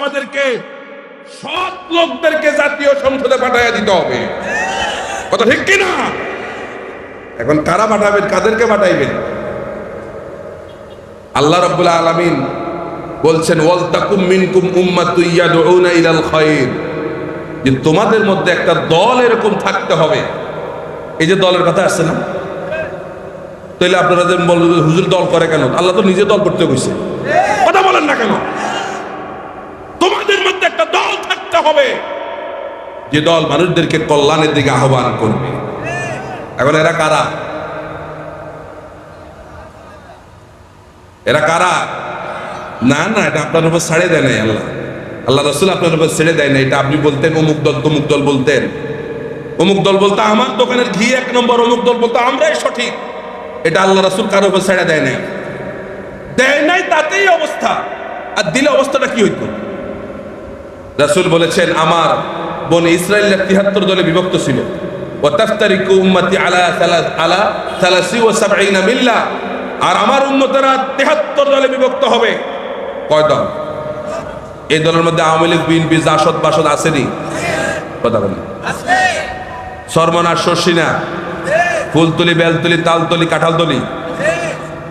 আমাদেরকে লোকদেরকে জাতীয় সংসদে পাঠাইয়া দিতে হবে। কথা ঠিক কিনা? এখন কারা পাঠাবেন? কাদেরকে পাঠাইবেন? আল্লাহ রাব্বুল আলামিন বলছেন যে তোমাদের মধ্যে একটা দল এরকম থাকতে হবে। এই যে দলের কথা আসছে না? তাহলে আপনারা যে হুজুর দল করে কেন? আল্লাহ তো নিজে দল করতে কথা বলেন না কেন তোমাদের মধ্যে একটা দল থাকতে হবে। যে দল মানুষদেরকে কল্যাণের দিকে আহ্বান করবে। এখন এরা কারা? এরা কারা? না না, এটা আপনার উপর ছাড়ে দেয় নাই আল্লাহ। আল্লাহ রসুল আপনার উপর ছেড়ে দেয় না এটা আপনি বলতেন, অমুক দল তমুক দল বলতেন। অমুক দল বলতে আমার দোকানের ঘি এক নম্বর, অমুক দল বলতে আমরাই সঠিক। এটা আল্লাহ রসুল কারোর উপর ছেড়ে দেয় নাই। দেয় নাই তাতেই অবস্থা। আর দিলে অবস্থাটা কি হইতো? রাসূল বলেছেন, আমার বনে ইসরায়েলের তিহাত্তর দলে বিভক্ত ছিল। ও তাফতারিকু উম্মতি আলা আলা সালাসি ও সাবঈনা মিল্লা। আর আমার উম্মতেরা তিহাত্তর দলে বিভক্ত হবে। কয় দল? এই দলের মধ্যে আওয়ামী লীগ, বিএনপি, জাসদ, বাসদ আসেনি। কথা বলেন সরমনার শর্ষিনা ফুলতুলি, বেলতুলি, তালতলি, কাঁঠালতলি।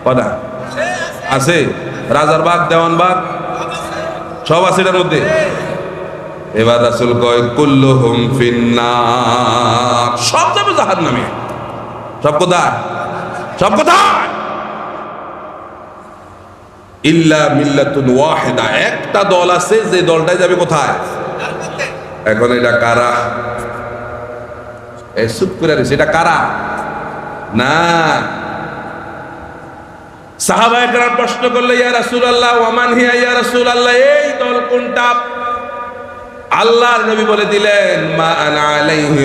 কথা আছে। রাজারবাগ দেওয়ানবাগ সব আছে এটার মধ্যে। এবার রাসুল কয়, কুল্লুহুম ফিন্নার। সব যাবে জাহার নামে সব কোথায়? সব কোথায়? একটা দল আছে, যে দলটাই যাবে কোথায়? এখন এটা কারা? চুপ করে না। প্রশ্ন করলে, ইয়া ওয়ামান হিয়া ইয়া রাসূলুল্লাহ? এই দল কোনটা? আল্লাহর নবী বলে দিলেন, মা আনা আলাইহি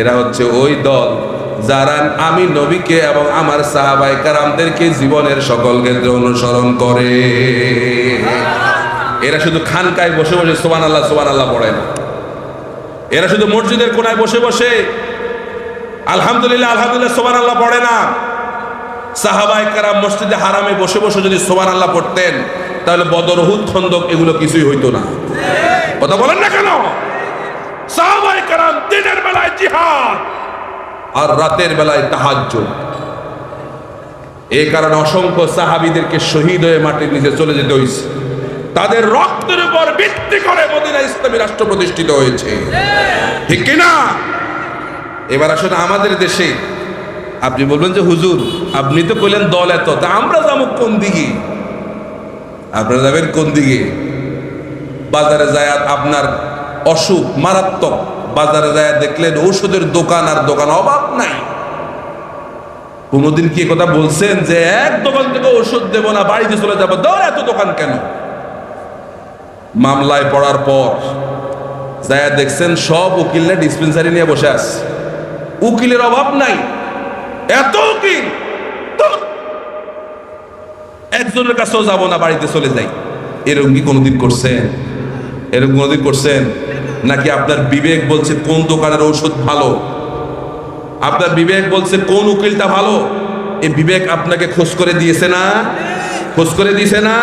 এরা হচ্ছে ওই দল যারা আমি নবীকে এবং আমার সাহাবায়ে কেরামদেরকে জীবনের সকল ক্ষেত্রে অনুসরণ করে। এরা শুধু খানকায় বসে বসে সুবহানাল্লাহ সুবহানাল্লাহ পড়ে না। এরা শুধু মসজিদের কোনায় বসে বসে আলহামদুলিল্লাহ আলহামদুলিল্লাহ সোমান আল্লাহ পড়ে না। সাহাবাই কারাম মসজিদে হারামে বসে বসে যদি সোমান আল্লাহ পড়তেন তাহলে বদরহুদ খন্দক এগুলো কিছুই হইতো না। কথা বলেন না কেন? দিনের বেলায় জিহাদ, আর রাতের বেলায় তাহাজ্জুদ। এই কারণে অসংখ্য সাহাবিদেরকে শহীদ হয়ে মাটির নিচে চলে যেতে হয়েছে তাদের রক্তের উপর ভিত্তি করে মদিনা ইসলামী রাষ্ট্র প্রতিষ্ঠিত হয়েছে। ঠিক কিনা এবার আসলে আমাদের দেশে। আপনি বলবেন যে, হুজুর, আপনি তো কইলেন দল এত, তা আমরা যাব কোন দিকে? আপনারা যাবেন কোন দিকে? বাজারে যায় আপনার অসুখ মারাত্মক। বাজারে যায় দেখলেন ওষুধের দোকান আর দোকান অভাব নাই। কোনোদিন কি কথা বলছেন যে এক দোকান থেকে ওষুধ দেবো না, বাড়িতে চলে যাব? দর এত দোকান কেন? মামলায় পড়ার পর যায়া দেখছেন সব উকিলরা ডিসপেন্সারি নিয়ে বসে আছে। উকিলের অভাব নাই। এত উকিল! একজনের কাছেও যাব না, বাড়িতে চলে যাই। এরকম কি কোনোদিন করছেন? এরকম কোনোদিন করছেন? নাকি আপনার বিবেক বলছে, কোন দোকানের ঔষধ ভালো? আপনার বিবেক বলছে, কোন উকিলটা ভালো? এই বিবেক আপনাকে খোঁজ করে দিয়েছে না? খোঁজ করে দিয়েছে না?